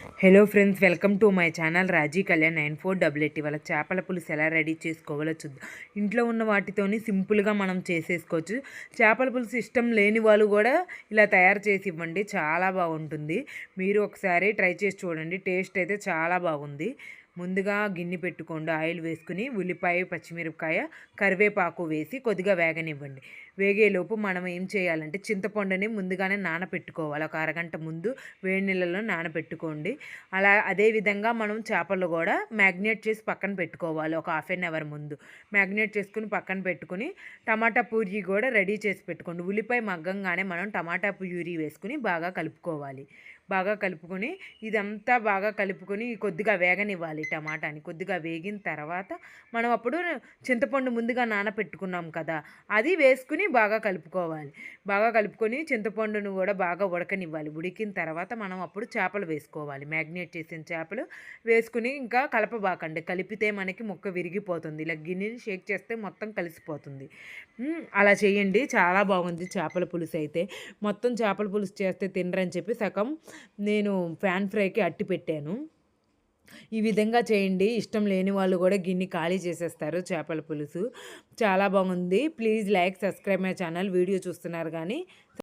Hello friends welcome to my channel Raji Kalyan nine four double eight. ఇవాళ చేపల పులుసు ఎలా రెడీ చేసుకోవాలో చూద్దాం. ఇంట్లో ఉన్న వాటితోని సింపుల్గా మనం చేసేసుకోవచ్చు. చేపల పులుసు ఇష్టం లేని వాళ్ళు కూడా ఇలా తయారు చేసి ఇవ్వండి. చాలా బాగుంటుంది. మీరు ఒకసారి ట్రై చేసి చూడండి. టేస్ట్ అయితే చాలా బాగుంది. ముందుగా గిన్నె పెట్టుకోండి. ఆయిల్ వేసుకుని ఉల్లిపాయ పచ్చిమిరపకాయ కరివేపాకు వేసి కొద్దిగా వేగనివ్వండి. వేగేలోపు మనం ఏం చేయాలంటే చింతపండుని ముందుగానే నానబెట్టుకోవాలి ఒక అరగంట ముందు వేడి నీళ్ళలో నానబెట్టుకోండి అలా అదేవిధంగా మనం చేపలు కూడా మ్యాగ్నేట్ చేసి పక్కన పెట్టుకోవాలి. ఒక హాఫ్ అన్ అవర్ ముందు మ్యాగ్నేట్ చేసుకుని పక్కన పెట్టుకుని టమాటా పూరి కూడా రెడీ చేసి పెట్టుకోండి. ఉల్లిపాయ మగ్గంగానే మనం టమాటా ప్యూరీ వేసుకుని బాగా కలుపుకోవాలి. బాగా కలుపుకొని ఇదంతా బాగా కలుపుకొని కొద్దిగా వేగనివ్వాలి టమాటాని. కొద్దిగా వేగిన తర్వాత మనం అప్పుడు చింతపండు ముందుగా నానపెట్టుకున్నాం కదా అది వేసుకుని బాగా కలుపుకోవాలి. బాగా కలుపుకొని చింతపండును కూడా బాగా ఉడకనివ్వాలి. ఉడికిన తర్వాత మనం అప్పుడు చేపలు వేసుకోవాలి. మ్యాగ్నేట్ చేసిన చేపలు వేసుకుని ఇంకా కలపబాకండి. కలిపితే మనకి ముక్క విరిగిపోతుంది. ఇలా గిన్నెని షేక్ చేస్తే మొత్తం కలిసిపోతుంది. అలా చేయండి. చాలా బాగుంది చేపల పులుసు అయితే మొత్తం చేపల పులుసు చేస్తే తినరని చెప్పి సగం నేను ఫ్యాన్ ఫ్రైకి అట్టి పెట్టాను. ఈ విధంగా చేయండి. ఇష్టం లేని వాళ్ళు కూడా గిన్నె ఖాళీ చేసేస్తారు చేపల పులుసు. చాలా బాగుంది. Please like subscribe my channel. Video చూస్తున్నారు కానీ